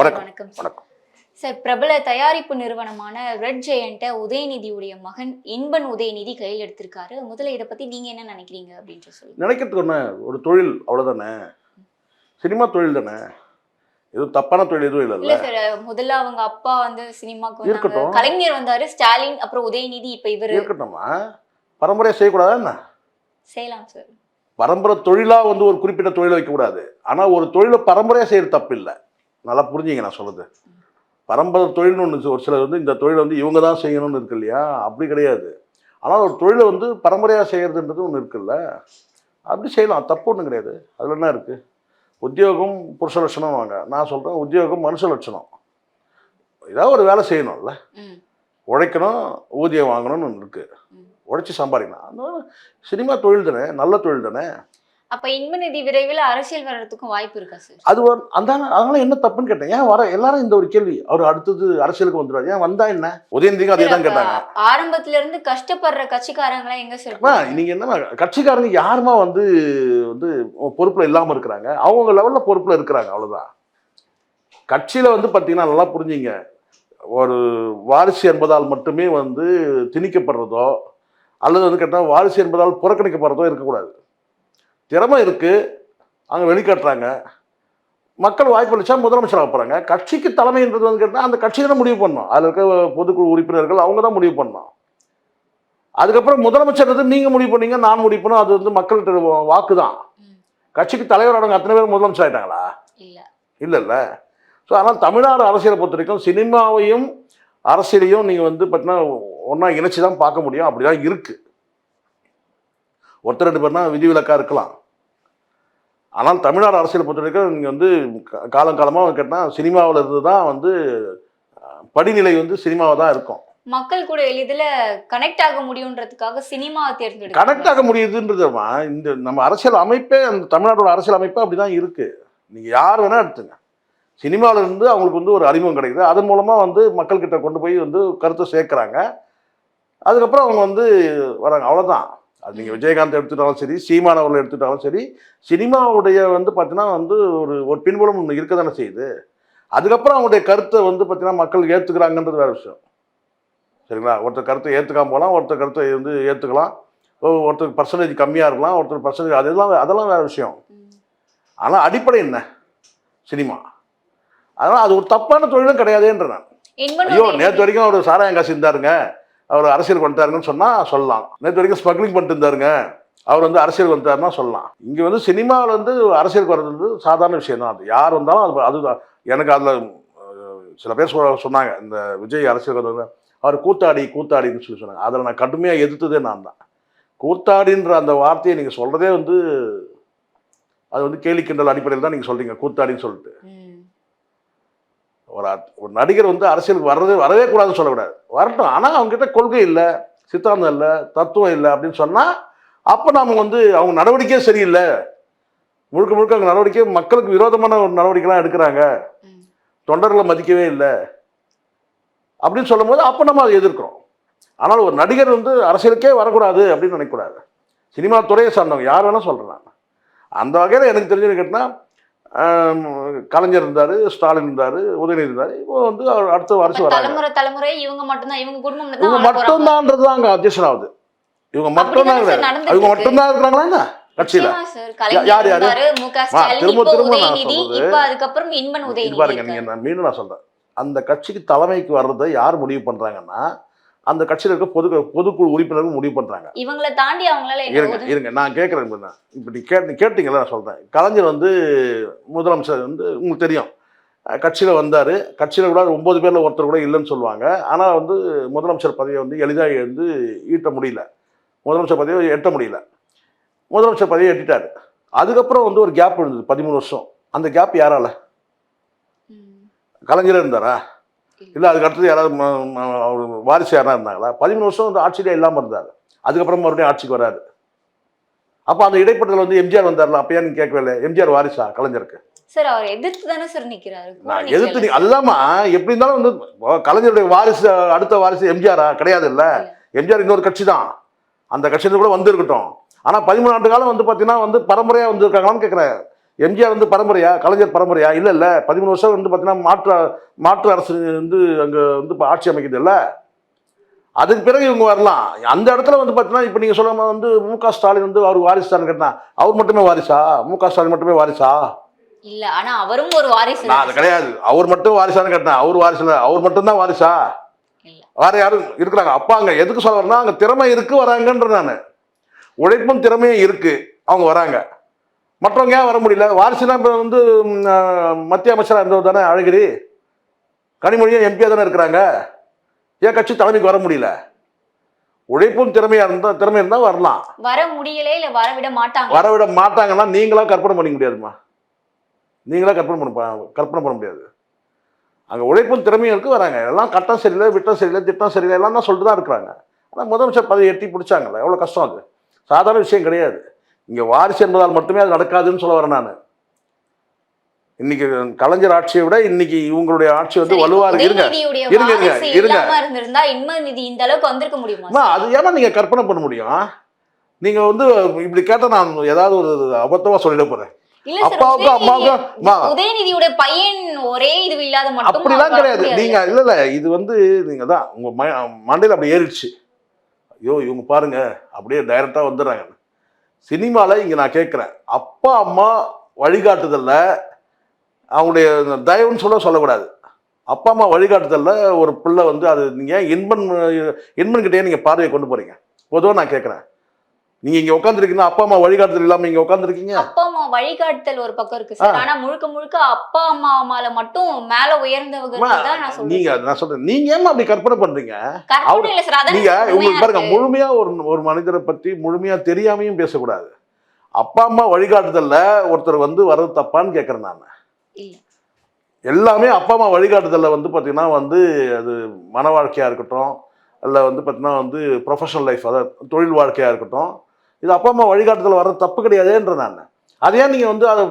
வணக்கம். வணக்கம் சார். பிரபல தயாரிப்பு நிறுவனமான ரெட் ஜெயண்ட உதயநிதியுடைய மகன் இன்பன் உதயநிதி கையில் எடுத்திருக்காரு. முதல்ல இதை பத்தி நீங்க என்ன நினைக்கிறீங்க அப்படின்ட்டு சொல்லுங்க. நினைக்கிறதுக்கு ஒன்று ஒரு தொழில் அவ்வளோதானே சினிமா தொழில் தானே? எதுவும் தப்பான தொழில் எதுவும் இல்ல இல்லைல்ல சார் முதல்ல அவங்க அப்பா வந்து சினிமாக்கு இருக்கட்டும். கலைஞர் வந்தாரு ஸ்டாலின் அப்புறம் உதயநிதி இப்ப இவரு. இருக்கட்டும்மா. பரம்பரையாக செய்யக்கூடாதா என்ன? செய்யலாம் சார். பரம்பரை தொழிலாக வந்து ஒரு குறிப்பிட்ட தொழிலை வைக்கக்கூடாது. ஆனால் ஒரு தொழிலை பரம்பரையாக செய்கிறது தப்பு இல்லை நல்லா புரிஞ்சுங்க நான் சொல்லுது பரம்பரை தொழில்னு ஒன்று ஒரு சிலர் வந்து இந்த தொழிலை வந்து இவங்க தான் செய்யணும்னு இருக்கு இல்லையா? அப்படி கிடையாது. ஆனால் ஒரு தொழிலை வந்து பரம்பரையாக செய்கிறதுன்றது ஒன்று இருக்குல்ல? அப்படி செய்யலாம். தப்பு ஒன்றும் கிடையாது. அதில் என்ன இருக்குது உத்தியோகம் புருஷ லட்சணம் வாங்க. நான் சொல்கிறேன் உத்தியோகம் மனுஷ லட்சணம். ஏதாவது ஒரு வேலை செய்யணும்ல. உழைக்கணும் ஊதியம் வாங்கணும்னு ஒன்று இருக்குது. உழைச்சி சம்பாதிக்கணும் அந்த சினிமா தொழில் தானே? நல்ல தொழில் தானே? அப்ப இன்பநிதி விரைவில் அரசியல் வர்றதுக்கும் வாய்ப்பு இருக்கா சார் அது ஒரு அந்த அதனால என்ன தப்புன்னு கேட்டேன். ஏன் வர எல்லாரும் இந்த ஒரு கேள்வி. அவர் அடுத்தது அரசியலுக்கு வந்துடுவார் ஏன் வந்தா என்ன? உதயநிதிக்கும் அதே தான் கேட்டாங்க. ஆரம்பத்துல இருந்து கஷ்டப்படுற கட்சிக்காரங்களா எங்க சார் நீங்க என்ன கட்சிக்காரங்க யாருமா வந்து வந்து பொறுப்புல இல்லாம இருக்கிறாங்க? அவங்க லெவல்ல பொறுப்புல இருக்கிறாங்க அவ்வளவுதான். கட்சியில வந்து பாத்தீங்கன்னா நல்லா புரிஞ்சுங்க. ஒரு வாரிசு என்பதால் மட்டுமே வந்து திணிக்கப்படுறதோ அல்லது வந்து கேட்டால் வாரிசு என்பதால் புறக்கணிக்கப்படுறதோ இருக்கக்கூடாது. திறமை இருக்கு. அங்கே வெளிக்காட்டுறாங்க. மக்கள் வாய்ப்பு அளிச்சா முதலமைச்சராக போகிறாங்க கட்சிக்கு தலைமைன்றது வந்து கேட்டால் அந்த கட்சி தான் முடிவு பண்ணணும். அதில் இருக்க பொதுக்குழு உறுப்பினர்கள் அவங்க தான் முடிவு பண்ணணும். அதுக்கப்புறம் முதலமைச்சர் நீங்கள் முடிவு பண்ணீங்க நான் முடிவு பண்ணோம். அது வந்து மக்கள்கிட்ட வாக்கு தான். கட்சிக்கு தலைவரானவங்க அத்தனை பேர் முதலமைச்சர் ஆயிட்டாங்களா? இல்ல. இல்லைல்ல ஸோ அதனால் தமிழ்நாடு அரசியலை பொறுத்த வரைக்கும் சினிமாவையும் அரசியலையும் நீங்கள் வந்து பார்த்தீங்கன்னா ஒன்றா இணைச்சி தான் பார்க்க முடியும். அப்படி தான் இருக்குது ஒருத்தர் ரெண்டு பேர்னா விதிவிலக்காக இருக்கலாம். ஆனால் தமிழ்நாடு அரசியலை பொறுத்த வரைக்கும் நீங்கள் வந்து கா- காலம் காலமாக கேட்டால் சினிமாவில் இருந்து தான் வந்து படிநிலை வந்து சினிமாவை தான் இருக்கும். மக்கள் கூட எளிதில் கனெக்ட் ஆக முடியுன்றதுக்காக சினிமாவை தேர்ந்தெடுக்க கனெக்ட் ஆக முடியுதுன்றதுமா இந்த நம்ம அரசியல் அமைப்பே அந்த தமிழ்நாட்டோட அரசியல் அமைப்பே அப்படி தான் இருக்குது நீங்கள் யார் வேணால் எடுத்துங்க. சினிமாவில் இருந்து அவங்களுக்கு வந்து ஒரு அறிமுகம் கிடைக்குது. அதன் மூலமாக வந்து மக்கள்கிட்ட கொண்டு போய் வந்து கருத்தை சேர்க்குறாங்க. அதுக்கப்புறம் அவங்க வந்து வராங்க. அவ்வளோதான் அது நீங்கள் விஜயகாந்த் எடுத்துட்டாலும் சரி சீமான் அவர்கள் எடுத்துட்டாலும் சரி சினிமாவுடைய வந்து பார்த்தீங்கன்னா வந்து ஒரு ஒரு பின்புலம் ஒன்று இருக்க தானே செய்யுது. அதுக்கப்புறம் அவங்களுடைய கருத்தை வந்து பார்த்தீங்கன்னா மக்கள் ஏற்றுக்கிறாங்கன்றது வேறு விஷயம். சரிங்களா? ஒருத்தர் கருத்தை ஏற்றுக்காம போகலாம் ஒருத்தர் கருத்தை வந்து ஏற்றுக்கலாம் ஒருத்தருக்கு பர்சன்டேஜ் கம்மியாக இருக்கலாம் ஒருத்தர் பர்சன்டேஜ் அதெல்லாம் அதெல்லாம் வேறு விஷயம். ஆனால் அடிப்படை என்ன? சினிமா. அதனால் அது ஒரு தப்பான தொழிலும் கிடையாதுன்ற நான். ஐயோ நேற்று வரைக்கும் அவர் சாராயம் காசு இருந்தாருங்க. அவர் அரசியல் பண்ணிட்டாருங்கன்னு சொன்னால் சொல்லலாம். நேற்று வரைக்கும் ஸ்மக்லிங் பண்ணிட்டு இருந்தாருங்க. அவர் வந்து அரசியல் வந்துட்டாருன்னா சொல்லலாம். இங்கே வந்து சினிமாவில் வந்து அரசியலுக்கு வர்றது வந்து சாதாரண விஷயம் தான் அது. யார் வந்தாலும் அது அதுதான் எனக்கு அதில் சில பேர் சொ- சொன்னாங்க இந்த விஜய் அரசியல் வந்தவங்க அவர் கூத்தாடி கூத்தாடின்னு சொல்லி சொன்னாங்க. அதில் நான் கடுமையாக எதிர்த்ததே நான் தான். கூத்தாடின்ற அந்த வார்த்தையை நீங்கள் சொல்கிறதே வந்து அது வந்து கேலி கிண்டல் அடிப்படையில் தான் நீங்கள் சொல்கிறீங்க கூத்தாடின்னு சொல்லிட்டு. ஒரு ஒரு நடிகர் வந்து அரசியலுக்கு வர்றதே வரவே கூடாதுன்னு சொல்லக்கூடாது. வரட்டும். ஆனால் அவங்ககிட்ட கொள்கை இல்லை சித்தாந்தம் இல்லை தத்துவம் இல்லை அப்படின்னு சொன்னால் அப்போ நாம வந்து அவங்க நடவடிக்கையே சரியில்லை. முழுக்க முழுக்க அவங்க நடவடிக்கை மக்களுக்கு விரோதமான ஒரு நடவடிக்கைலாம் எடுக்கிறாங்க. தொண்டர்களை மதிக்கவே இல்லை. அப்படின்னு சொல்லும்போது அப்போ நம்ம அதை எதிர்க்கிறோம். ஆனால் ஒரு நடிகர் வந்து அரசியலுக்கே வரக்கூடாது அப்படின்னு நினைக்கக்கூடாது. சினிமா துறையை சார்ந்தவங்க யார் வேணால் சொல்கிறேன் நான். அந்த வகையில் எனக்கு தெரிஞ்சது கேட்டால் கலைஞர் இருந்தார் ஸ்டாலின் இருந்தார் உதயநிதி இருந்தார் இப்போ வந்து அடுத்த வருஷம் வராங்க தலைமுறை தலைமுறை இவங்க மட்டும்தான் இவங்க குடும்பம் இவங்க மட்டும்தான் வாழ போறாங்க. மட்டும்தான்றது தான் அங்கே அப்ஜெக்ஷன் ஆகுது இவங்க மட்டும்தான் இவங்க. மட்டும்தான் இருக்கிறாங்களா என்ன கட்சியில் யார் யாரு? திரும்ப திரும்ப நான் சொல்றது. பாருங்க. நீங்கள் நான் மீண்டும் நான் சொல்கிறேன் அந்த கட்சிக்கு தலைமைக்கு வர்றதை யார் முடிவு பண்ணுறாங்கன்னா அந்த கட்சியில் இருக்க பொது பொதுக்குழு உறுப்பினர்கள் முடிவு பண்ணுறாங்க இவங்களை தாண்டி அவங்களால இருங்க இருங்க. நான் கேட்குறேன் இப்போ நீ கேட்டு கேட்டீங்களா நான் சொல்கிறேன் கலைஞர் வந்து முதலமைச்சர் வந்து உங்களுக்கு தெரியும். கட்சியில் வந்தார். கட்சியில் கூட ஒம்பது பேரில் ஒருத்தர் கூட இல்லைன்னு சொல்லுவாங்க. ஆனால் வந்து முதலமைச்சர் பதவியை வந்து எளிதாக வந்து ஈட்ட முடியல. முதலமைச்சர் பதவியை எட்ட முடியல. முதலமைச்சர் பதவியை எட்டிட்டார். அதுக்கப்புறம் வந்து ஒரு கேப் இருந்தது பதிமூணு வருஷம். அந்த கேப் யாரால. கலைஞரே இருந்தாரா? இல்லை அதுக்கு அடுத்தது யாராவது வாரிசு யாராவது இருந்தாங்களா? பதிமூணு வருஷம் வந்து ஆட்சியிலே இல்லாமல் இருந்தார் அதுக்கப்புறம் மறுபடியும் ஆட்சிக்கு வராரு. அப்போ அந்த இடைப்பட்டத்தில் வந்து எம்ஜிஆர் வந்தார்ல அப்போ ஏன் கேட்கவே இல்லை எம்ஜிஆர் வாரிசா கலைஞருக்கு? சார் அவர் எதிர்த்து தானே சார் நிக்கல. எதிர்த்து நீ- அதுதாம்மா எப்படி இருந்தாலும் வந்து கலைஞருடைய வாரிசு அடுத்த வாரிசு எம்ஜிஆரா? கிடையாது இல்ல. எம்ஜிஆர் இன்னொரு கட்சி தான். அந்த கட்சியில கூட வந்து இருக்கட்டும். ஆனால் பதிமூணு ஆண்டு காலம் வந்து பார்த்தீங்கன்னா வந்து பரம்பரையாக வந்திருக்காங்களான்னு கேட்குறேன் எம்ஜிஆர் வந்து பரம்பரையா? கலைஞர் பரம்பரையா? இல்லை இல்லை. பதிமூணு வருஷம் வந்து பார்த்தீங்கன்னா மாற்று மாற்று அரசு வந்து அங்கே வந்து இப்போ ஆட்சி அமைக்குது இல்லை? அதுக்கு பிறகு இவங்க வரலாம். அந்த இடத்துல வந்து பார்த்தீங்கன்னா இப்போ நீங்கள் சொல்ல வந்து மு க ஸ்டாலின் வந்து அவர் வாரிசுதான் கேட்டா அவர் மட்டுமே வாரிசா? மு க ஸ்டாலின் மட்டுமே வாரிசா? இல்ல ஆனா அவரும் ஒரு வாரிசு அது கிடையாது. அவர் மட்டும் வாரிசான்னு கேட்டேன்? அவர் வாரிசு இல்லை. அவர் மட்டும்தான் வாரிசா. வேற யாரும் இருக்கிறாங்க. அப்பா அங்க எதுக்கு சொல்ல வரேன்னா அங்க திறமை இருக்கு வராங்கன்ற நான். உழைப்பும் திறமையும் இருக்கு. அவங்க வராங்க. மற்றவங்க ஏன் வர முடியல? வாரிசுனா இப்போ வந்து மத்திய அமைச்சராக இருந்தவர் தானே அழகிரி? கனிமொழியும் எம்பியாக தானே இருக்கிறாங்க. ஏன் கட்சி தலைமைக்கு வர முடியல? உழைப்பும் திறமையா இருந்தா திறமை இருந்தால் வரலாம். வர முடியல இல்ல வர விட மாட்டாங்க. வரவிட மாட்டாங்கன்னா நீங்களா கற்பனை பண்ணிக்க முடியாதுமா? நீங்களா கற்பனை பண்ண கற்பனை பண்ண முடியாது. அங்கே உழைப்பும் திறமையும் இருக்கு வராங்க. எல்லாம் கட்டம் சரியில்லை விட்டம் சரியில்லை திட்டம் சரியில்லை எல்லாம் தான் சொல்லிட்டு தான் இருக்கிறாங்க. ஆனால் முதலமைச்சர் பதவி எட்டி பிடிச்சாங்கல்ல எவ்வளோ கஷ்டம் அது? சாதாரண விஷயம் கிடையாது. இங்கே வாரிசு என்பதால் மட்டுமே அது நடக்காதுன்னு சொல்ல வரேன் நான். இன்னைக்கு கலைஞர் ஆட்சியை விட இன்னைக்கு இவங்களுடைய ஆட்சி வந்து வலுவா இருக்கு. இருங்க. இருங்க, இருங்க, இருங்க. இல்லாம இருந்திருந்தா இன்ம நிதி இந்த அளவுக்கு வந்திருக்க முடியுமா அது ஏமா நீங்க கற்பனை பண்ண முடியும். நீங்க வந்து இப்படி கேட்டா நான் ஏதாவது ஒரு அபத்தமா சொல்லிட போறேன். அப்பாவுக்கும் அம்மாவுக்கும் அம்மா, உதயநிதியோட பையன் ஒரே இது இல்லாத மட்டும் அப்படிலாம் கிடையாது. நீங்க. இல்ல இல்ல இது வந்து நீங்க தான். உங்க மண்டையில அப்படி ஏறிடுச்சு. ஐயோ இவங்க பாருங்க. அப்படியே டைரக்டா வந்துடுறாங்க. சினிமாவில் இங்கே நான் கேட்குறேன் அப்பா அம்மா வழிகாட்டுதலில் அவங்களுடைய தயவுன்னு சொல்ல சொல்லக்கூடாது. அப்பா அம்மா வழிகாட்டுதலில் ஒரு பிள்ளை வந்து அது நீங்கள் இன்பன் இன்பன் நீங்கள் பார்வையை கொண்டு போகிறீங்க பொதுவாக நான் கேட்குறேன் நீங்க இங்க உட்காந்துருக்கீங்கன்னா அப்பா அம்மா வழிகாட்டுதல் இல்லாம இங்க உட்காந்துருக்கீங்க அப்பா அம்மா வழிகாட்டுதல் ஒரு பக்கம் இருக்கு சார். ஆனா முழுக்க முழுக்க அப்பா அம்மா மேல மட்டும் மேல உயர்ந்தவங்க தான் நான் சொல்றேன். நீங்க நான் சொல்றேன். நீங்க ஏமா அப்படி கற்பனை பண்றீங்க? நீங்க உங்களுக்கு பாருங்க. முழுமையா ஒரு ஒரு மனிதரை பத்தி முழுமையா தெரியாமையும் பேசக்கூடாது. அப்பா அம்மா வழிகாட்டுதல்ல ஒருத்தர் வந்து வர்றது தப்பான்னு கேட்கறேன் நான். எல்லாமே அப்பா அம்மா வழிகாட்டுதல்ல வந்து பாத்தீங்கன்னா வந்து அது மன வாழ்க்கையா இருக்கட்டும் இல்ல வந்து பாத்தீங்கன்னா வந்து ப்ரொஃபஷனல் லைஃப் அதாவது தொழில் வாழ்க்கையா இருக்கட்டும் இது அப்பா அம்மா வழிகாட்டுதல் வர்றது தப்பு கிடையாதுன்ற நான். அது ஏன் நீங்க வந்து அதை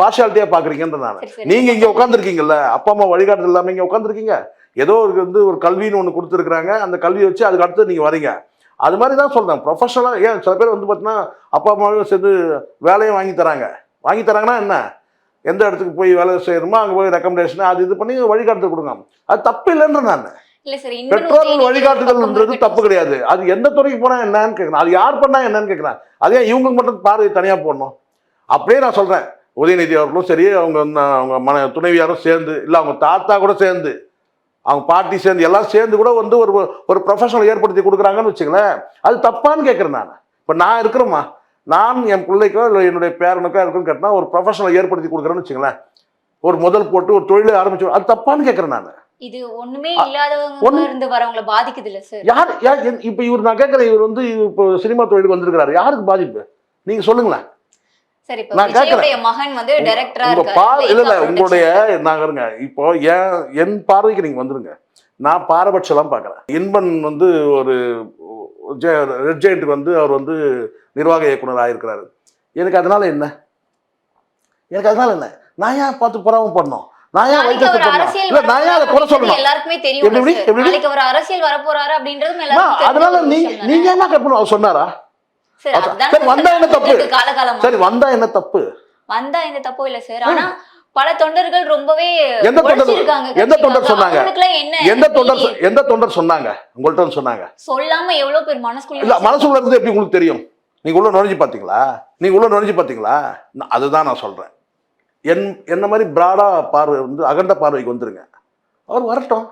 பார்ஷியாலிட்டியா பாக்குறீங்கன்ற நான். நீங்க இங்க உட்காந்துருக்கீங்கல்ல அப்பா அம்மா வழிகாட்டுதல் இல்லாம இங்க உட்காந்துருக்கீங்க ஏதோ ஒரு வந்து ஒரு கல்வின்னு ஒன்று கொடுத்துருக்குறாங்க அந்த கல்வியை வச்சு அதுக்கு அடுத்து நீங்க வரீங்க. அது மாதிரி தான் சொல்றேன். ப்ரொஃபஷனலாக ஏன் சில பேர் வந்து பார்த்தீங்கன்னா அப்பா அம்மாவும் சேர்ந்து வேலையும் வாங்கி தராங்க. வாங்கி தராங்கன்னா என்ன? எந்த இடத்துக்கு போய் வேலை செய்யணுமோ அங்கே போய் ரெக்கமெண்டேஷன் அது இது பண்ணி வழிகாட்டுதல் கொடுங்க. அது தப்பு இல்லைன்ற நான். பெற்றோர்கள் வழிகாட்டுதல்ன்றது தப்பு கிடையாது. அது எந்த துறைக்கு போனா என்னன்னு கேட்கணும் அது யார் பண்ணா என்னன்னு கேட்கலாம் அது இவங்களுக்கு மட்டும் பார்வை தனியா போடணும்? அப்படியே நான் சொல்றேன். உதயநிதி அவர்களும் சரி அவங்க அவங்க மன துணைவியாரும் சேர்ந்து இல்லை அவங்க தாத்தா கூட சேர்ந்து அவங்க பாட்டி சேர்ந்து எல்லாம் சேர்ந்து கூட வந்து ஒரு ஒரு ப்ரொஃபஷனல் ஏற்படுத்தி கொடுக்குறாங்கன்னு வச்சுங்களேன் அது தப்பான்னு கேட்குறேன் நான். இப்போ நான் இருக்கிறேம்மா நான் என் பிள்ளைக்கோ இல்லை என்னுடைய பேரனுக்கோ இருக்குன்னு கேட்டா ஒரு ப்ரொஃபஷனல் ஏற்படுத்தி கொடுக்குறேன்னு வச்சுங்களேன் ஒரு முதல் போட்டு ஒரு தொழிலை ஆரம்பிச்சு அது தப்பான்னு கேட்குறேன் நான். இது ஒண்ணுமே இல்லாதவங்க இருந்து வரவங்கள பாதிக்குது இல்ல சார் யார் இப்ப இவர் நான் கேட்கறேன் இவர் வந்து இப்போ சினிமா தொழிலுக்கு வந்திருக்கிறாரு. யாருக்கு பாதிப்பு? நீங்க சொல்லுங்களேன். சரி இப்ப நான் விஜயோடைய மகன் வந்து டைரக்டரா உங்க இருக்காரு. பார்வை இல்ல இல்ல உங்களுடைய. நாங்க இருங்க. இப்போ என் என் பார்வைக்கு நீங்க வந்துருங்க. நான் பாரபட்சம்லாம் பார்க்கறேன். இன்பன் வந்து ஒரு ரெட் ஜெயிண்ட்டுக்கு வந்து அவர் வந்து நிர்வாக இயக்குனர் ஆயிருக்கிறாரு. எனக்கு அதனால என்ன? எனக்கு அதனால என்ன? நான் ஏன் பார்த்து பொறாம பண்ணோம் நான் ஏன் நான் ஏன் அதை குறை சொல்லணும். எல்லாருக்குமே தெரியும் எப்படி? நாளைக்கு அரசியல் வரப்போறாரு அப்படின்றதும் அதனால நீங்க என்ன அவர் சொன்னாரா? சார், வந்தா என்ன தப்பு? சரி வந்தா என்ன தப்பு? வந்தா எந்த தப்பும் இல்ல சார். ஆனா பல தொண்டர்கள் ரொம்பவே எந்த தொண்டர் எந்த தொண்டர். சொன்னாங்க? எந்த தொண்டர் எந்த தொண்டர் சொன்னாங்க? உங்கள்ட்ட சொன்னாங்க. சொல்லாம எவ்வளவு பேர் மனசுக்குள்ள இல்ல மனசுக்குள்ள இருந்து எப்படி உங்களுக்கு தெரியும்? நீங்க உள்ள நுழைஞ்சு பாத்தீங்களா நீங்க உள்ள நுழைஞ்சு பாத்தீங்களா அதுதான் நான் சொல்றேன். என் என்ன மாதிரி பிராடா பார்வை வந்து அகண்ட பார்வைக்கு வந்துருங்க. அவர் வரட்டும்.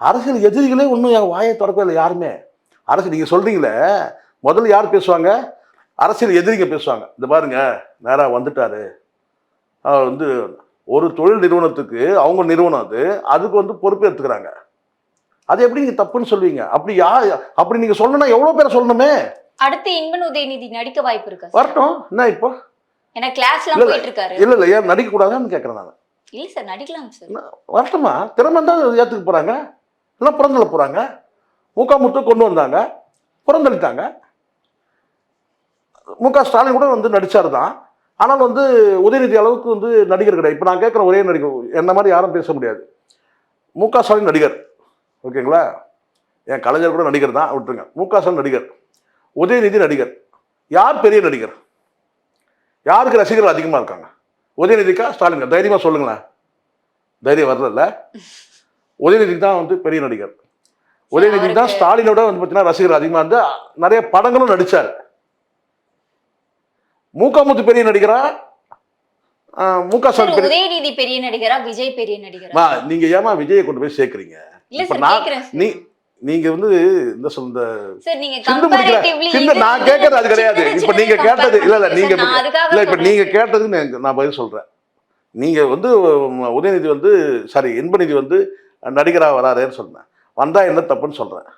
அரசியல் எதிரிகளே ஒன்றும் என் வாயை திறக்கவே இல்லை யாருமே. அரசு நீங்க சொல்றீங்களே முதல்ல யார் பேசுவாங்க? அரசியல் எதிரிங்க பேசுவாங்க. இந்த பாருங்க நேரா வந்துட்டாரு. அவர் வந்து ஒரு தொழில் நிறுவனத்துக்கு அவங்க நிறுவனம் அது அதுக்கு வந்து பொறுப்பு எடுத்துக்கிறாங்க அது எப்படி நீங்க தப்புன்னு சொல்வீங்க அப்படி யா அப்படி நீங்க சொல்லணும்னா எவ்வளவு பேரை சொல்லணுமே? அடுத்து இன்பன் உதயநிதி நடிக்க வாய்ப்பு இருக்கா? வரட்டும். என்ன இப்போ? ஏன்னா கிளாஸ் எல்லாம் இல்ல, போயிட்டு இருக்காரு இல்ல இல்ல ஏன் நடிக்க கூடாதான்னு கேட்கறேன் நான். இல்ல சார் நடிக்கலாம் சார். வரட்டுமா? திறமை தான் ஏத்துக்க போறாங்க. இல்லை பிறந்தல போறாங்க. முத்து கொண்டு வந்தாங்க. புறந்தளித்தாங்க முக ஸ்டாலின் கூட வந்து நடிச்சார் தான். ஆனால் வந்து உதயநிதி அளவுக்கு வந்து நடிகர் கிடையாது. இப்போ நான் கேட்குற ஒரே நடிகர் என்ன மாதிரி யாரும் பேச முடியாது. முக ஸ்டாலின் நடிகர். ஓகேங்களா? என் கலைஞர் கூட நடிகர் தான். விட்டுருங்க. முக ஸ்டாலின் நடிகர். உதயநிதி நடிகர். யார் பெரிய நடிகர்? யாருக்கு ரசிகர்கள் அதிகமாக இருக்காங்க? உதயநிதிக்கா ஸ்டாலின் தைரியமா சொல்லுங்களேன். தைரியம் வரல உதயநிதி தான் வந்து பெரிய நடிகர். உதயநிதி தான் ஸ்டாலினோட வந்து பார்த்தீங்கன்னா ரசிகர் அதிகமாக வந்து நிறைய படங்களும் நடிச்சார். முத்து பெரிய நடிகரா? மு க ஸ்டாலின் பெரிய உதயநிதி பெரிய நடிகரா விஜய் பெரிய நடிகரா? நீங்க ஏமா விஜயை கொண்டு போய் சேர்க்கறீங்க. நீ நீங்க வந்து சிந்து இது நான் கேட்கறது அது கிடையாது. இப்ப நீங்க கேட்டது இல்ல இல்ல நீங்க இல்ல இப்ப நீங்க. கேட்டதுக்கு நான் பதில் சொல்றேன். நீங்க வந்து உதயநிதி வந்து சாரி இன்பநிதி வந்து நடிகரா வராருன்னு சொன்னேன். வந்தா என்ன தப்புன்னு சொல்றேன்.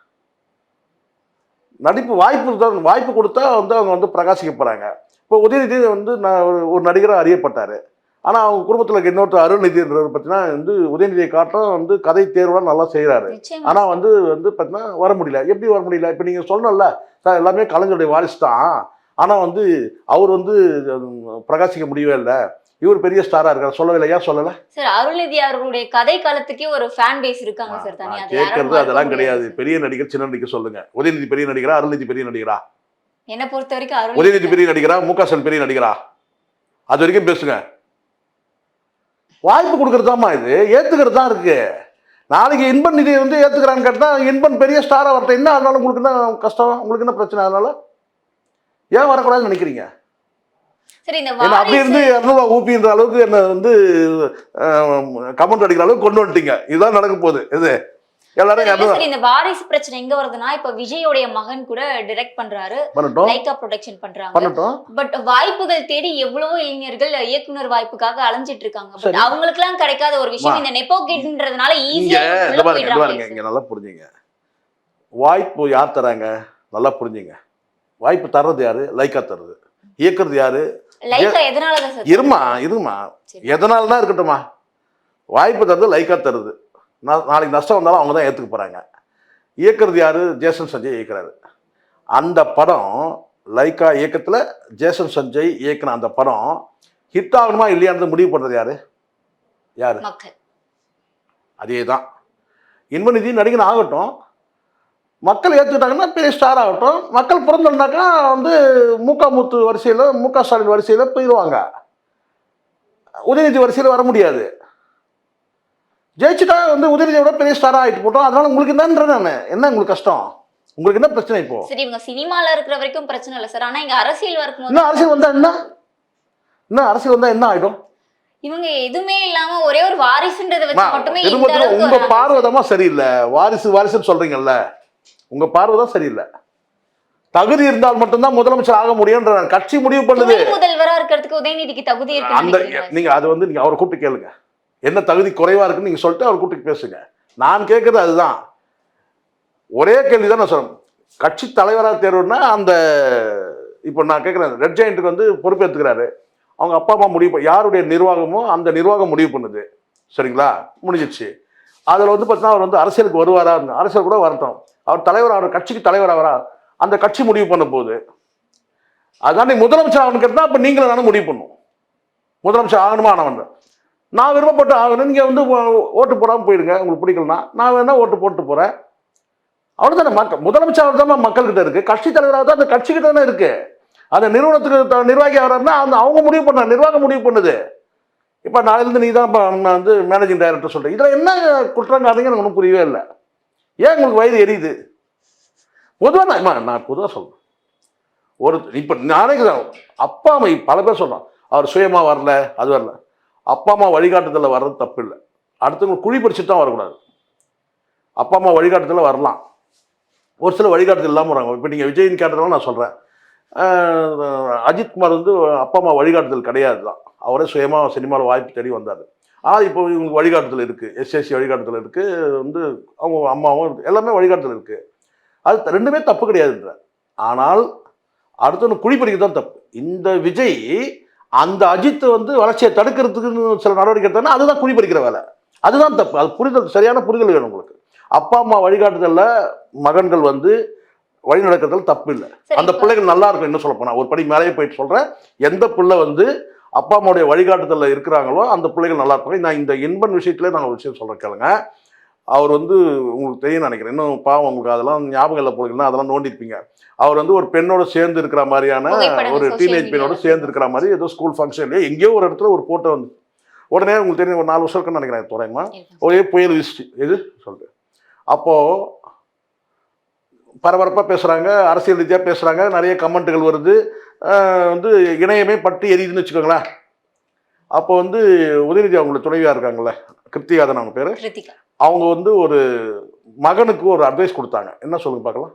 நடிப்பு வாய்ப்பு வாய்ப்பு கொடுத்தா வந்து அவங்க வந்து பிரகாசிக்க போறாங்க. இப்போ உதயநிதி வந்து நான் ஒரு நடிகராக அறியப்பட்டாரு. ஆனா அவங்க குடும்பத்துல இருக்க இன்னொருத்தர் அருள்நிதின்றவர் பார்த்தீங்கன்னா வந்து உதயநிதியை காட்டும் வந்து கதை தேர்வுலாம் நல்லா செய்றாரு. நிச்சயமா. ஆனா வந்து வந்து பார்த்தீங்கன்னா வர முடியல. எப்படி வர முடியல? இப்போ நீங்க சொல்லணும்ல சார் எல்லாமே கலைஞருடைய வாரிசு தான். ஆனா வந்து அவர் வந்து பிரகாசிக்க முடியவே இல்லை. இவர் பெரிய ஸ்டாரா இருக்கார். சொல்லவே இல்லை ஏன் சொல்லல. சார் அருள்நிதி அவர்களுடைய கதை காலத்துக்கே ஒரு ஃபேன் பேஸ் இருக்காங்க சார் தனியா. கேட்கறது அதெல்லாம் கிடையாது. பெரிய நடிகர் சின்ன நடிகர் சொல்லுங்க. உதயநிதி பெரிய நடிகரா அருள்நிதி பெரிய நடிகரா? என்னை பொறுத்த வரைக்கும் உதயநிதி பெரிய நடிகரா மு பெரிய நடிகரா? அது வரைக்கும் பேசுங்க. வாய்ப்பு கொடுக்கறதாம்மா இது. ஏத்துக்கிறது தான் இருக்கு. நாளைக்கு இன்பன் நிதியை வந்து ஏத்துக்கிறான்னு கேட்டா இன்பன் பெரிய ஸ்டாரா வரட்டும். என்ன அதனால உங்களுக்கு என்ன கஷ்டம்? உங்களுக்கு என்ன பிரச்சனை அதனால ஏன் வரக்கூடாதுன்னு நினைக்கிறீங்க? அப்படி இருந்து இரநூறுவா ஊப்பின்ற அளவுக்கு என்ன வந்து கமெண்ட் அடிக்கிற அளவுக்கு கொண்டு வந்துட்டீங்க. இதுதான் நடக்க போகுது. இது எல்லாரும் இந்த வாரிசு பிரச்சனை எங்க வருதுன்னா இப்ப விஜயோடைய மகன் கூட டைரக்ட் பண்றாரு. லைக்கா ப்ரொடக்ஷன் பண்றாங்க. பட் வாய்ப்புகள் தேடி எவ்வளவோ இளைஞர்கள் இயக்குனர் வாய்ப்புக்காக அலைஞ்சிட்டு இருக்காங்க. பட். அவங்களுக்கு எல்லாம் கிடைக்காத ஒரு விஷயம். இந்த நெப்போ கிட்ன்றதுனால ஈஸியா இங்க நல்லா புரிஞ்சுங்க. வாய்ப்பு யார் தராங்க? நல்லா புரிஞ்சுங்க. வாய்ப்பு தர்றது யாரு? லைக்கா தருது. இயக்குறது யாரு? இருமா இருமா. எதனால தான் இருக்கட்டுமா வாய்ப்பு தருது லைக்கா தருது. நாளைக்கு நஷ்டம் வந்தாலும் அவங்க தான் ஏற்றுக்க போகிறாங்க இயக்குறது யாரு? ஜேசன் சஞ்சய் இயக்குறாரு. அந்த படம் லைக்கா இயக்கத்தில் ஜேசன் சஞ்சய் இயக்குன அந்த படம் ஹிட் ஆகணுமா இல்லையான்றது முடிவு பண்ணுறது யாரு? யாரு? அதே தான் இன்பநிதி நடிகன் ஆகட்டும் மக்கள் ஏற்றுக்கிட்டாங்கன்னா பெரிய ஸ்டார் ஆகட்டும் மக்கள் பிறந்தோம்னாக்கா வந்து மூக்கா முத்து வரிசையில் முக ஸ்டாலின் வரிசையில் போயிடுவாங்க. உதயநிதி வரிசையில் வர முடியாது. ஜெயிச்சுட்டா வந்து உதயநிதியோட பெரிய ஸ்டாராக ஆகிட்டு போட்டோம். அதனால உங்களுக்கு என்னன்ற நான்? என்ன உங்களுக்கு கஷ்டம்? உங்களுக்கு என்ன பிரச்சனை இப்போ? சரி இவங்க சினிமால இருக்கிற வரைக்கும் பிரச்சனை இல்லை சார். ஆனா இங்க அரசியல் வரும்போது இன்னும் அரசியல் வந்தா என்ன? இன்னும் அரசியல் வந்தா என்ன ஆகிடும் இவங்க எதுவுமே இல்லாம ஒரே ஒரு வாரிசுன்றதை வச்சு மட்டுமே இந்த திரும்ப திரும்ப அளவுக்கு உங்க. பார்வைதமா சரியில்லை. வாரிசு வாரிசுன்னு சொல்றீங்கல்ல. உங்க பார்வை தான் சரியில்லை. தகுதி இருந்தால் மட்டும்தான் முதலமைச்சர் ஆக முடியும்ன்ற கட்சி முடிவு பண்ணுது. முதல்வரா இருக்கிறதுக்கு உதயநிதிக்கு தகுதி அந்த இருக்கு நீங்க அது வந்து நீங்க அவரை கூப்பிட்டு கேளுங்க. என்ன தகுதி குறைவாக இருக்குன்னு நீங்கள் சொல்லிட்டு அவர் கூப்பிட்டு பேசுங்க. நான் கேட்குறது அதுதான். ஒரே கேள்வி தான் நான் சொல்கிறேன் கட்சி தலைவராக தேர்வுனா அந்த இப்போ நான் கேட்குறேன் ரெட் ஜெயிண்ட்டுக்கு வந்து பொறுப்பேற்றுக்கிறாரு அவங்க அப்பா அம்மா முடிவு யாருடைய நிர்வாகமோ அந்த நிர்வாகம் முடிவு பண்ணுது. சரிங்களா? முடிஞ்சிச்சு அதில் வந்து பார்த்தீங்கன்னா அவர் வந்து அரசியலுக்கு வருவாரா? அரசியல் கூட வரட்டும் அவர் தலைவர் அவர் கட்சிக்கு தலைவர் ஆவரா அந்த கட்சி முடிவு பண்ண போகுது அதான் முதலமைச்சர் ஆகணுங்கிறது கேட்டால் அப்போ நீங்களும் நானும் முடிவு பண்ணும். முதலமைச்சர் ஆகணுமா? ஆனவன் நான் விருப்பப்பட்டு ஆகணும் நீங்கள் வந்து ஓ- ஓட்டு போடாமல் போயிடுங்க உங்களுக்கு பிடிக்கலனா நான் வேணா ஓட்டு போட்டு போகிறேன் அவ்வளோதானே மக்கள். முதலமைச்சர் தான் மக்கள்கிட்ட இருக்குது கட்சி தலைவராக தான் அந்த கட்சிக்கிட்ட தானே இருக்குது அந்த நிறுவனத்துக்கு த- நிர்வாகி ஆகிறாருன்னா அந்த அவங்க முடிவு பண்ண நிர்வாகம் முடிவு பண்ணுது. இப்போ நாளிலிருந்து நீ தான் நான் வந்து மேனேஜிங் டைரக்டர் சொல்கிறேன் இதில் என்ன குற்றம் காரணங்க எனக்கு ஒன்றும் புரியவே இல்லை. ஏன் உங்களுக்கு வயிறு எரியுது? பொதுவாக நான் நான் பொதுவாக சொல்கிறேன் ஒரு இப்போ நானே தான் அப்பா அம்மா பல பேர் சொல்கிறான் அவர் சுயமாக வரல அது வரல. அப்பா அம்மா வழிகாட்டுதலில் வர்றது தப்பு இல்லை அடுத்தவங்க குழி பறிச்சுட்டு தான் வரக்கூடாது. அப்பா அம்மா வழிகாட்டுதலில் வரலாம். ஒரு சில வழிகாட்டுதல் இல்லாமல் வராங்க. இப்போ நீங்கள் விஜயின் கேட்டதெல்லாம் நான் சொல்கிறேன் அஜித்குமார் வந்து அப்பா அம்மா வழிகாட்டுதல் கிடையாது தான். அவரே சுயமாக சினிமாவில் வாய்ப்பு தேடி வந்தார். ஆனால் இப்போ இவங்களுக்கு வழிகாட்டுதல் இருக்குது எஸ்எஸ்சி வழிகாட்டுதல் இருக்குது வந்து அவங்க அம்மாவும் இருக்குது எல்லாமே வழிகாட்டுதல் இருக்குது அது ரெண்டுமே தப்பு கிடையாதுன்ற. ஆனால் அடுத்தவங்க குழிப்பறிக்க தான் தப்பு. இந்த விஜய் அந்த அஜித் வந்து வளர்ச்சியை தடுக்கிறதுக்குன்னு சில நடவடிக்கை எடுத்தாங்கன்னா அதுதான் குழிப்பறிக்கிற வேலை. அதுதான் தப்பு. அது புரிதல் சரியான புரிதல் வேணும் உங்களுக்கு. அப்பா அம்மா வழிகாட்டுதல்ல மகன்கள் வந்து வழி நடக்கிறதுல தப்பு இல்லை. அந்த பிள்ளைகள் நல்லா இருக்கும் என்ன சொல்ல போனா ஒரு படி மேலேயே போயிட்டு சொல்றேன். எந்த பிள்ளை வந்து அப்பா அம்மாவுடைய வழிகாட்டுதல்ல இருக்கிறாங்களோ அந்த பிள்ளைகள் நல்லா இருப்பாங்க. நான் இந்த இன்பன் விஷயத்துல நான் ஒரு விஷயம் சொல்றேன் கேளுங்க. அவர் வந்து உங்களுக்கு தெரியும் நினைக்கிறேன். இன்னும் பாவம் உங்களுக்கு அதெல்லாம் ஞாபகம் இல்லை போகிறீங்கன்னா அதெல்லாம் நோண்டிருப்பீங்க. அவர் வந்து ஒரு பெண்ணோட சேர்ந்து இருக்கிற மாதிரியான ஒரு டீனேஜ் பெண்ணோட சேர்ந்து இருக்கிற மாதிரி ஏதோ ஸ்கூல் ஃபங்க்ஷன்லேயே எங்கேயோ ஒரு இடத்துல ஒரு ஃபோட்டோ வந்து உடனே உங்களுக்கு தெரியும் ஒரு நாலு வருஷம் இருக்குன்னு நினைக்கிறேன் துறையமா இருக்கும். ஒரே புயல் வீசிச்சு. எது? சொல்லிட்டு அப்போது பரபரப்பாக பேசுகிறாங்க அரசியல் ரீதியாக பேசுகிறாங்க நிறைய கமெண்ட்டுகள் வருது. வந்து இணையமே பட்டு எரியுதுன்னு வச்சுக்கோங்களேன். அப்போ வந்து உதயநிதி அவங்களோட துணைவியாக இருக்காங்கல்ல கிருத்திகாதன் அவங்க பேர். கிருத்திகா. அவங்க வந்து ஒரு மகனுக்கு ஒரு அட்வைஸ் கொடுத்தாங்க. என்ன சொல்லுங்க பார்க்கலாம்?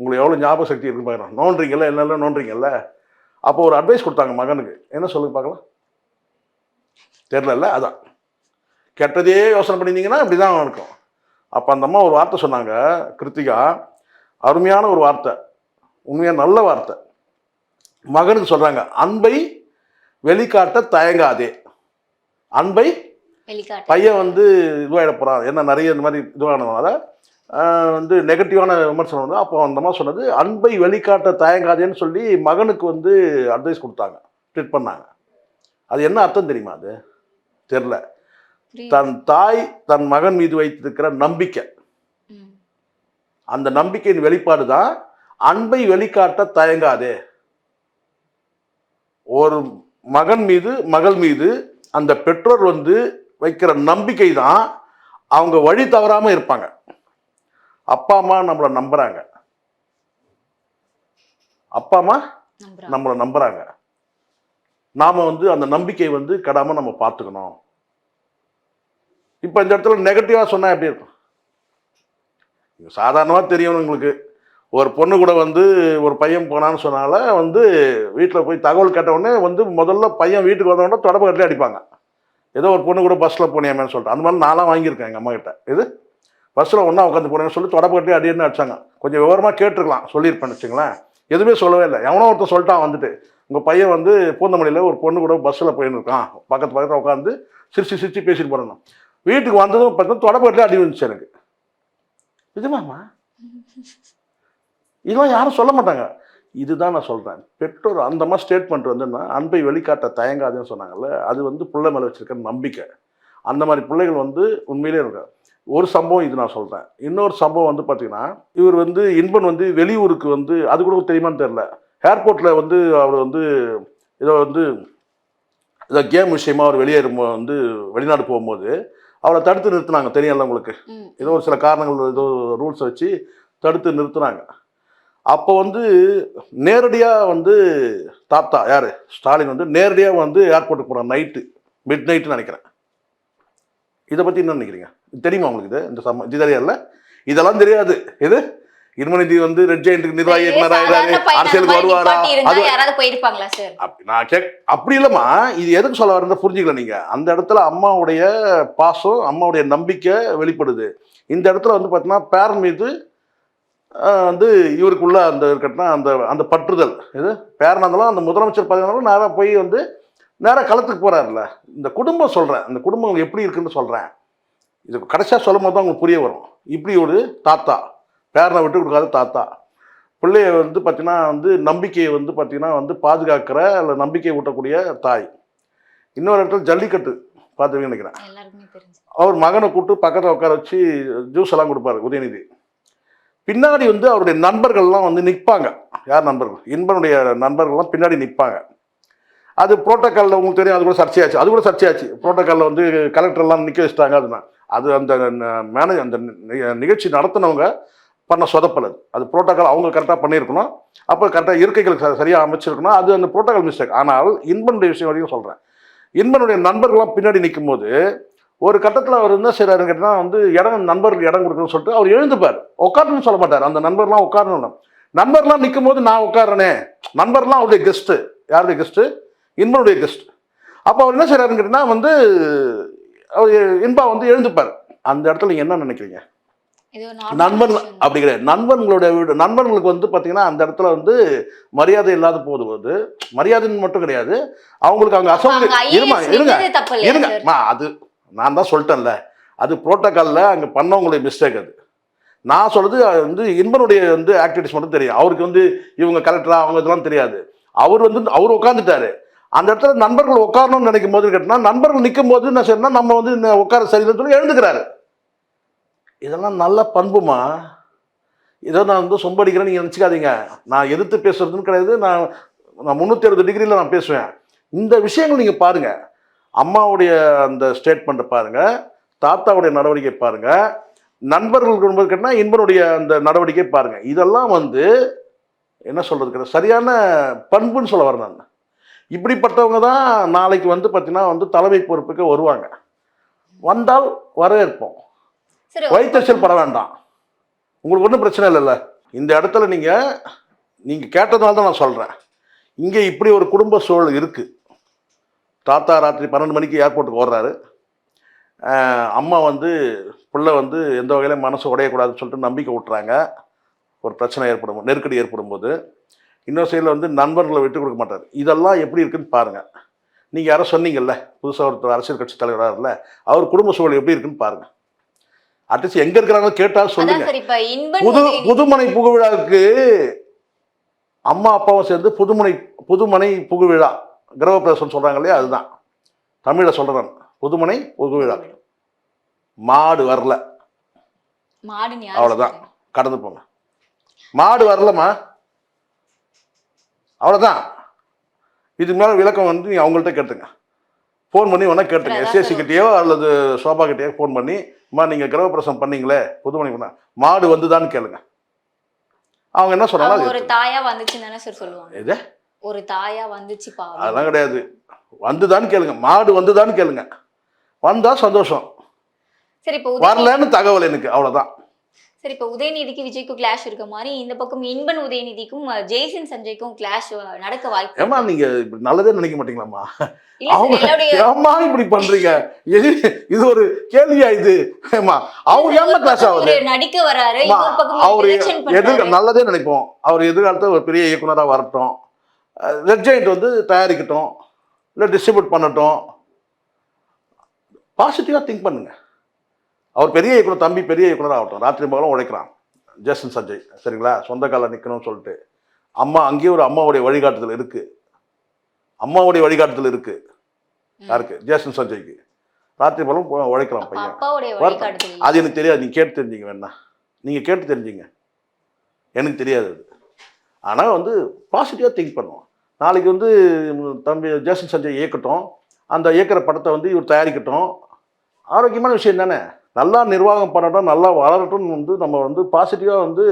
உங்களுக்கு எவ்வளோ ஞாபக சக்தி இருக்குன்னு பார்க்கலாம் நோன்றீங்கல்ல என்னெல்லாம் நோன்றீங்கல்ல அப்போ ஒரு அட்வைஸ் கொடுத்தாங்க மகனுக்கு. என்ன சொல்லுங்க பார்க்கலாம்? தெரிலல்ல அதான். கெட்டதே யோசனை பண்ணியிருந்தீங்கன்னா இப்படி தான் இருக்கும் அப்போ அந்த அம்மா ஒரு வார்த்தை சொன்னாங்க கிருத்திகா அருமையான ஒரு வார்த்தை. உண்மையாக நல்ல வார்த்தை. மகனுக்கு சொல்கிறாங்க அன்பை வெளிக்காட்ட தயங்காதே. அன்பை பையன் வந்து இதுவாகிட போகிறான் என்ன நிறைய இந்த மாதிரி இதுவானதுனால வந்து நெகட்டிவான விமர்சனம் வந்து அப்போ அந்த மாதிரி சொன்னது அன்பை வெளிக்காட்ட தயங்காதேன்னு சொல்லி மகனுக்கு வந்து அட்வைஸ் கொடுத்தாங்க. ட்ரீட் பண்ணாங்க. அது என்ன அர்த்தம் தெரியுமா அது? தெரில. தன் தாய் தன் மகன் மீது வைத்திருக்கிற நம்பிக்கை. அந்த நம்பிக்கையின் வெளிப்பாடு தான் அன்பை வெளிக்காட்ட தயங்காதே. ஒரு மகன் மீது மகள் மீது அந்த பெற்றோர் வந்து வைக்கிற நம்பிக்கை தான் அவங்க வழி தவறாம இருப்பாங்க. அப்பா அம்மா நம்மளை நம்புறாங்க. அப்பா அம்மா. நம்மளை நம்புறாங்க. நாம வந்து அந்த நம்பிக்கையை வந்து கெடாம நம்ம பார்த்துக்கணும். இப்போ இந்த இடத்துல நெகட்டிவாக சொன்னா எப்படி இருக்கும்? சாதாரணமாக தெரியும் உங்களுக்கு. ஒரு பொண்ணு கூட வந்து ஒரு பையன் போனான்னு சொன்னால வந்து வீட்டில் போய் தகவல் கேட்ட உடனே வந்து முதல்ல பையன் வீட்டுக்கு வந்தவொடனே உடனே தொடப்ப கட்டிலே அடிப்பாங்க. ஏதோ ஒரு பொண்ணு கூட பஸ்ஸில் போனியாமேன்னு சொல்லிட்டு. அந்த மாதிரி நான்லாம் வாங்கியிருக்கேன் எங்கள் அம்மா கிட்ட. இது? பஸ்ஸில் ஒன்றா உட்காந்து போனேன்னு சொல்லி தொடப்ப கட்டி அடின்னு அடிச்சாங்க. கொஞ்சம் விவரமாக கேட்டிருக்கலாம் சொல்லியிருப்பேன் வச்சுங்களேன் எதுவுமே சொல்லவே இல்லை. எவனோ ஒருத்தன் சொல்லிட்டான் வந்துட்டு. உங்கள் பையன் வந்து பூந்தமல்லியில் ஒரு பொண்ணு கூட பஸ்ஸில் போயின்னு இருக்கான் பக்கத்து பக்கத்தில் உட்காந்து சிரிச்சு சிரிச்சு பேசிட்டு போகிறேன் வீட்டுக்கு வந்ததும் பார்த்தீங்கன்னா தொடப்ப கட்டிலே அடி வந்துச்சு எனக்கு. இதுமாமா இதெல்லாம் யாரும் சொல்ல மாட்டாங்க. இதுதான் நான் சொல்கிறேன் பெற்றோர் அந்த மாதிரி ஸ்டேட்மெண்ட் வந்து என்ன அன்பை வெளிக்காட்ட தயங்காதுன்னு சொன்னாங்கல்ல அது வந்து பிள்ளை மேலே வச்சிருக்கிற நம்பிக்கை. அந்த மாதிரி பிள்ளைகள் வந்து உண்மையிலே இருக்காங்க ஒரு சம்பவம் இது நான் சொல்கிறேன் இன்னொரு சம்பவம் வந்து பார்த்தீங்கன்னா இவர் வந்து இன்பன் வந்து வெளியூருக்கு வந்து அது கூட தெரியுமான்னு தெரில ஏர்போர்ட்டில் வந்து அவர் வந்து ஏதோ வந்து ஏதோ கேம் விஷயமா அவர் வெளியேறும் வந்து வெளிநாடு போகும்போது அவரை தடுத்து நிறுத்தினாங்க. தெரியும்ல உங்களுக்கு. ஏதோ ஒரு சில காரணங்கள் ஏதோ ரூல்ஸை வச்சு தடுத்து நிறுத்துனாங்க. அப்போ வந்து நேரடியாக வந்து தாத்தா யார்? ஸ்டாலின் வந்து நேரடியாக வந்து ஏர்போர்ட்டுக்கு போகிறான் நைட்டு மிட் நைட்டுன்னு நினைக்கிறேன். இதை பற்றி என்ன நினைக்கிறீங்க? தெரியுமா உங்களுக்கு இது? இந்த சம்ம இது தெரியல இதெல்லாம் தெரியாது. இது இருமநிதி வந்து ரெட் ஜெயின்ட்டுக்கு நிர்வாகி அரசியலுக்கு வருவாரா? அது யாராவது போயிருப்பாங்களா சார் அப்படி நான் கேக் அப்படி இல்லைம்மா. இது எதுக்கு சொல்ல வரேன் புரிஞ்சுக்கல நீங்க. அந்த இடத்துல அம்மாவுடைய பாசம் அம்மாவுடைய நம்பிக்கை வெளிப்படுது. இந்த இடத்துல வந்து பார்த்தீங்கன்னா பேரன் மீது வந்து இவருக்குள்ள அந்த இருக்கட்டும் அந்த அந்த பற்றுதல். இது பேரன் இருந்தாலும் அந்த முதலமைச்சர் பதவினாலும் நேராக போய் வந்து நேராக களத்துக்கு போறாருல்ல. இந்த குடும்பம் சொல்றேன். இந்த குடும்பம் எப்படி இருக்குன்னு சொல்றேன். இது கடைசியாக சொல்லும் போது தான் உங்களுக்கு புரிய வரும். இப்படி ஒரு தாத்தா. பேரனை விட்டு கொடுக்காத தாத்தா. பிள்ளைய வந்து பார்த்தீங்கன்னா வந்து நம்பிக்கையை வந்து பார்த்தீங்கன்னா வந்து பாதுகாக்கிற அல்ல நம்பிக்கையை ஊட்டக்கூடிய தாய். இன்னொரு இடத்துல ஜல்லிக்கட்டு பார்த்துருவீங்கன்னு நினைக்கிறேன். அவர் மகனை கூப்பிட்டு பக்கத்தில் உட்கார வச்சு ஜூஸ் எல்லாம் கொடுப்பாரு உதயநிதி. பின்னாடி வந்து அவருடைய நண்பர்கள்லாம் வந்து நிற்பாங்க யார் நண்பர்கள்? இன்பனுடைய நண்பர்கள்லாம் பின்னாடி நிற்பாங்க அது புரோட்டோக்காலில் உங்களுக்கு தெரியும் அது கூட சர்ச்சையாச்சு. அது கூட சர்ச்சையாச்சு. புரோட்டோக்காலில் வந்து கலெக்டர்லாம் நிற்க வச்சிட்டாங்க அதுனா அது அந்த மேனேஜ் அந்த நி- நிகழ்ச்சி நடத்தினவங்க பண்ண சொதப்பல் அது. அது புரோட்டோக்கால் அவங்க கரெக்டாக பண்ணியிருக்கணும். அப்போ கரெக்டாக இருக்கைகள் ச- சரியாக அமைச்சிருக்கணும். அது அந்த புரோட்டோக்கால் மிஸ்டேக் ஆனால் இன்பனுடைய விஷயம் வரைக்கும் சொல்கிறேன் இன்பனுடைய நண்பர்கள்லாம் பின்னாடி நிற்கும்போது ஒரு கட்டத்தில் அவர் என்ன செய்கிறாருன்னு கேட்டால் வந்து இடம் நண்பர்களுக்கு இடம் கொடுக்கணும்னு சொல்லிட்டு அவர் எழுந்துப்பார். உட்காரணும்னு சொல்ல மாட்டார். அந்த நண்பர்லாம் உட்காரணும் நண்பர்லாம் நிற்கும் போது நான் உட்காரனே நண்பர்லாம் அவருடைய கெஸ்ட்டு யாருடைய கெஸ்ட்டு இன்பனுடைய கெஸ்ட் அப்போ அவர் என்ன செய்கிறாருன்னு கேட்டிங்கன்னா வந்து அவர் இன்பா வந்து எழுந்துப்பார். அந்த இடத்துல நீங்கள் என்ன நினைக்கிறீங்க? நண்பன். அப்படி கிடையாது நண்பர்களுடைய வீடு நண்பர்களுக்கு வந்து பார்த்தீங்கன்னா அந்த இடத்துல வந்து மரியாதை இல்லாத போது மரியாதைன்னு மட்டும் கிடையாது. அவங்களுக்கு அங்க அசௌகரியம் இருமா இருங்க இருங்க. அது நான் தான் சொல்லிட்டேன்ல. அது புரோட்டோக்காலில் அங்கே பண்ணவங்களுடைய மிஸ்டேக் அது. நான் சொல்கிறது அது வந்து இன்பனுடைய வந்து ஆக்டிவிட்டிஸ் மட்டும் தெரியும். அவருக்கு வந்து இவங்க கலெக்டரா அவங்க இதெல்லாம் தெரியாது. அவர் வந்து அவர் உட்காந்துட்டாரு அந்த இடத்துல நண்பர்கள் உட்காரணும்னு நினைக்கும் போது கேட்டால் நண்பர்கள் நிற்கும் போது என்ன செய்யணும்னா நம்ம வந்து இந்த உட்கார சரியில்லைன்னு சொல்லி எழுந்துக்கிறாரு. இதெல்லாம் நல்ல பண்புமா? ஏதோ நான் வந்து சொம்படிக்கிறேன்னு நீங்கள் நினச்சிக்காதீங்க. நான் எதிர்த்து பேசுறதுன்னு கிடையாது. நான் நான் முந்நூற்றி அறுபது டிகிரியில் நான் பேசுவேன். இந்த விஷயங்கள் நீங்கள் பாருங்கள் அம்மாவுடைய அந்த ஸ்டேட்மெண்ட்டை பாருங்கள் தாத்தாவுடைய நடவடிக்கை பாருங்கள் நண்பர்கள் குடும்பம் கேட்டால் இன்பனுடைய அந்த நடவடிக்கை பாருங்கள் இதெல்லாம் வந்து என்ன சொல்கிறது சரியான பண்புன்னு சொல்ல வரேன் நான். இப்படிப்பட்டவங்க தான் நாளைக்கு வந்து பார்த்தீங்கன்னா வந்து தலைமை பொறுப்புக்கு வருவாங்க. வந்தால் வரவேற்போம். சரி வயிற்றுச்சல் பட வேண்டாம். உங்களுக்கு ஒன்றும் பிரச்சனை இல்லைல்ல. இந்த இடத்துல நீங்கள் நீங்கள் கேட்டதுனால தான் நான் சொல்கிறேன் இங்கே இப்படி ஒரு குடும்ப சூழல் இருக்குது தாத்தா ராத்திரி பன்னெண்டு மணிக்கு ஏர்போர்ட்டுக்கு ஓடுறாரு. அம்மா வந்து பிள்ளை வந்து எந்த வகையிலும் மனசு உடையக்கூடாதுன்னு சொல்லிட்டு நம்பிக்கை விட்டுறாங்க ஒரு பிரச்சனை ஏற்படும் நெருக்கடி ஏற்படும் போது இன்னொரு சைடில் வந்து நண்பர்களை விட்டு கொடுக்க மாட்டார். இதெல்லாம் எப்படி இருக்குன்னு பாருங்கள் நீங்கள் யாரோ சொன்னீங்கல்ல புதுசாக ஒருத்தர் அரசியல் கட்சி தலைவராகல அவர் குடும்ப சூழல் எப்படி இருக்குன்னு பாருங்கள் அட்லீஸ்ட் எங்கே இருக்கிறாங்க கேட்டால் சொல்லுங்க. புது புதுமனை புகுவிழாவுக்கு அம்மா அப்பாவும் சேர்ந்து புதுமனை புதுமனை புகுவிழா. கிரகப்பிரவேசம் சொல்றாங்க இல்லையா? அதுதான். தமிழில் சொல்றேன். புதுமனை புகுவிழா மாடு வரல. சொல்றாங்க? கடந்து போங்க. மாடு வரலம்மா. அவ்வளோதான் இதுக்கு மேலே விளக்கம் வந்து நீ அவங்கள்ட்ட கேட்டுங்க. ஃபோன் பண்ணி வேணா கேட்டுங்க. அதான் எஸ்எஸ்சி சார். கிட்டேயோ அல்லது சோபா கிட்டேயோ ஃபோன் பண்ணி அம்மா நீங்கள் கிரகப்பிரசம் பண்ணீங்களே? புதுமனை பண்ண மாடு வந்துதான்னு கேளுங்க. அவங்க என்ன அது ஒரு தாயா வந்துச்சுன்னு தானே சார் சொல்லுவாங்க. இது ஒரு தாயா வந்துச்சுப்பா அதெல்லாம் கிடையாது. வந்துதான்னு கேளுங்க. மாடு வந்துதான்னு கேளுங்க. வந்தா சந்தோஷம். சரி இப்ப வரலன்னு தகவல் எனக்கு. அவ்வளவுதான். சரி இப்ப உதயநிதிக்கு விஜய்க்கும் கிளாஷ் இருக்க மாதிரி இந்த பக்கம் இன்பன் உதயநிதிக்கும் ஜெய்சன் சஞ்சய்க்கும் கிளாஷ் நடக்க வாய்ப்பு ஏமா நீங்க நல்லதே நினைக்க சார், அவங்க இப்படி பண்றீங்க? இது ஒரு கேள்வியா இது? ஏமா அவங்க கிளாஸ் பக்கம் ஆகுது நடிக்க வராரு அவரு எலெக்ஷன் எதிர் பண்றாரு நல்லதே நினைப்போம். அவர் எதிர்காலத்தில் ஒரு பெரிய இயக்குனராக வரட்டும். ரெட் ஜெயிண்ட் வந்து தயாரிக்கட்டும் இல்லை டிஸ்ட்ரிபியூட் பண்ணட்டும். பாசிட்டிவாக திங்க் பண்ணுங்க. அவர் பெரிய இயக்குனர் தம்பி பெரிய இயக்குனர் ஆகட்டும். ராத்திரி மகளும் உழைக்கிறான். ஜேசன் சஞ்சய் சரிங்களா? சொந்த காலில் நிற்கணும்னு சொல்லிட்டு. அம்மா அங்கேயும் ஒரு அம்மாவுடைய வழிகாட்டுதல் இருக்கு. அம்மாவுடைய வழிகாட்டுதல் இருக்கு. யாருக்கு? ஜேசன் சஞ்சய்க்கு ராத்திரி மகளும் உ- உழைக்கிறான் அப்ப பையன் அது எனக்கு தெரியாது. நீங்க கேட்டு தெரிஞ்சுங்க வேணா. நீங்க கேட்டு தெரிஞ்சுங்க. எனக்கு தெரியாது அது. ஆனால் வந்து பாசிட்டிவாக திங்க் பண்ணுவோம் நாளைக்கு வந்து தம்பி ஜேசன் சஞ்சய் இயக்கட்டும். அந்த இயக்குற படத்தை வந்து இவர் தயாரிக்கட்டும். ஆரோக்கியமான விஷயம் தானே? நல்லா நிர்வாகம் பண்ணட்டும் நல்லா வளரட்டும் வந்து நம்ம வந்து பாசிட்டிவாக வந்து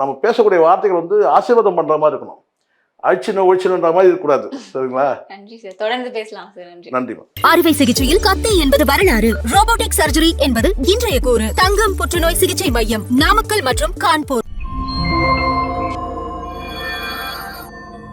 நம்ம பேசக்கூடிய வார்த்தைகள் வந்து ஆசீர்வாதம் பண்ணுற மாதிரி இருக்கணும். அழிச்சின ஒழிச்சினுன்ற மாதிரி இருக்கக்கூடாது. சரிங்களா? நன்றி சார். தொடர்ந்து பேசலாம் சார். நன்றி. நன்றிமா அறுவை சிகிச்சையில் கத்தை என்பது வரலாறு. ரோபோட்டிக் சர்ஜரி என்பது இன்றைய கூறு. தங்கம் புற்றுநோய் சிகிச்சை மையம் நாமக்கல் மற்றும் கான்பூர்.